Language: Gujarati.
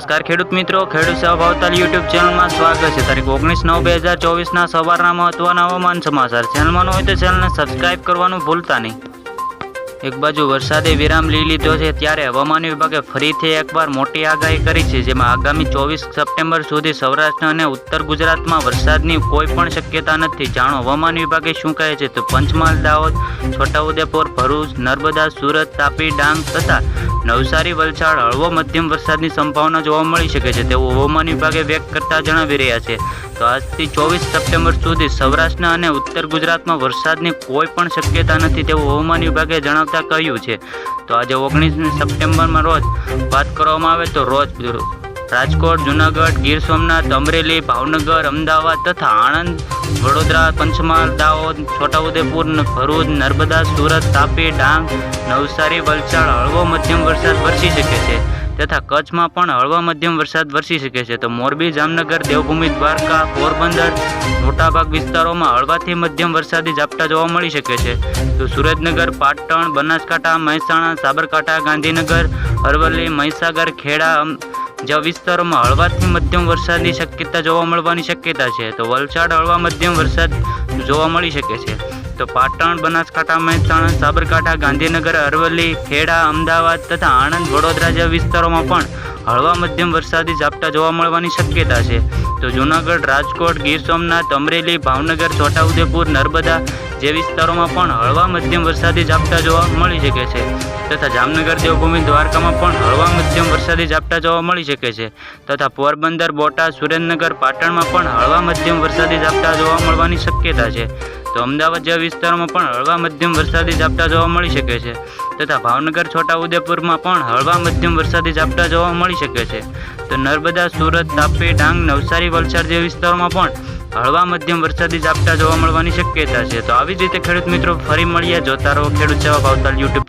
નમસ્કાર, ખેડૂત મિત્રો. ખેડૂત સેવા ભાવતાલ યુટ્યુબ ચેનલમાં સ્વાગત છે. તારીખ ઓગણીસ નવ બે હજાર ચોવીસના સવારના મહત્વના હવામાન સમાચાર. ચેનલમાં હોય તો ચેનલને સબસ્ક્રાઇબ કરવાનું ભૂલતા નહીં. એક બાજુ વરસાદે વિરામ લઈ લીધો છે, ત્યારે હવામાન વિભાગે ફરીથી એકવાર મોટી આગાહી કરી છે, જેમાં આગામી ચોવીસ સપ્ટેમ્બર સુધી સૌરાષ્ટ્ર અને ઉત્તર ગુજરાતમાં વરસાદની કોઈ પણ શક્યતા નથી. જાણો, હવામાન વિભાગે શું કહે છે? તો પંચમહાલ, દાહોદ, છોટાઉદેપુર, ભરૂચ, નર્મદા, સુરત, તાપી, ડાંગ તથા નવસારી, વલસાડ, હળવો મધ્યમ વરસાદની સંભાવના જોવા મળી શકે છે. તેવું હવામાન વિભાગે વ્યક્ત કરતા જણાવી રહ્યા છે. તો આજથી ચોવીસ સપ્ટેમ્બર સુધી સૌરાષ્ટ્ર અને ઉત્તર ગુજરાતમાં વરસાદની કોઈ પણ શક્યતા નથી તેવું હવામાન વિભાગે જણાવતા કહ્યું છે. તો આજે ઓગણીસમી સપ્ટેમ્બરમાં રોજ વાત કરવામાં આવે તો રોજ રાજકોટ, જુનાગઢ, ગીર સોમનાથ, અમરેલી, ભાવનગર, અમદાવાદ તથા આણંદ, વડોદરા, પંચમહાલ, દાહોદ, છોટાઉદેપુર, ભરૂચ, નર્મદા, સુરત, તાપી, ડાંગ, નવસારી, વલસાડ હળવો મધ્યમ વરસાદ વરસી શકે છે તથા કચ્છમાં પણ હળવા મધ્યમ વરસાદ વરસી શકે છે. તો મોરબી, જામનગર, દેવભૂમિ, દ્વારકા, પોરબંદર મોટાભાગ વિસ્તારોમાં હળવાથી મધ્યમ વરસાદી ઝાપટા જોવા મળી શકે છે. તો સુરેન્દ્રનગર પાટણ, બનાસકાંઠા, મહેસાણા, સાબરકાંઠા, ગાંધીનગર, અરવલ્લી, મહીસાગર, ખેડા જેવા વિસ્તારોમાં હળવાથી મધ્યમ વરસાદની શક્યતા જોવા મળવાની શક્યતા છે, તો વલસાડ હળવા મધ્યમ વરસાદ જોવા મળી શકે છે. તો પાટણ, બનાસકાંઠા, મહેસાણા, સાબરકાંઠા, ગાંધીનગર, અરવલ્લી, ખેડા, અમદાવાદ તથા આણંદ, વડોદરા જેવા વિસ્તારોમાં પણ હળવા મધ્યમ વરસાદી ઝાપટા જોવા મળવાની શક્યતા છે. તો જૂનાગઢ, રાજકોટ, ગીર સોમનાથ, અમરેલી, ભાવનગર, છોટાઉદેપુર, નર્મદા જે વિસ્તારોમાં પણ હળવા મધ્યમ વરસાદી ઝાપટા જોવા મળી શકે છે તથા જામનગર, દેવભૂમિ, દ્વારકામાં પણ હળવા મધ્યમ વરસાદી ઝાપટા જોવા મળી શકે છે તથા પોરબંદર, બોટાદ, સુરેન્દ્રનગર, પાટણમાં પણ હળવા મધ્યમ વરસાદી ઝાપટા જોવા મળવાની શક્યતા છે. તો અમદાવાદ જેવા વિસ્તારોમાં પણ હળવા મધ્યમ વરસાદી ઝાપટા જોવા મળી શકે છે તથા ભાવનગર, છોટાઉદેપુરમાં પણ હળવા મધ્યમ વરસાદી ઝાપટા જોવા મળી શકે છે. તો નર્મદા, સુરત, તાપી, ડાંગ, નવસારી, વલસાડ જેવા વિસ્તારોમાં પણ હળવા મધ્યમ વરસાદી ઝાપટા જોવા મળવાની શક્યતા છે. તો આવી જ રીતે ખેડૂત મિત્રો ફરી મળીએ. જોતા રહો ખેડૂત જવાબ આવતા યુટ્યુબ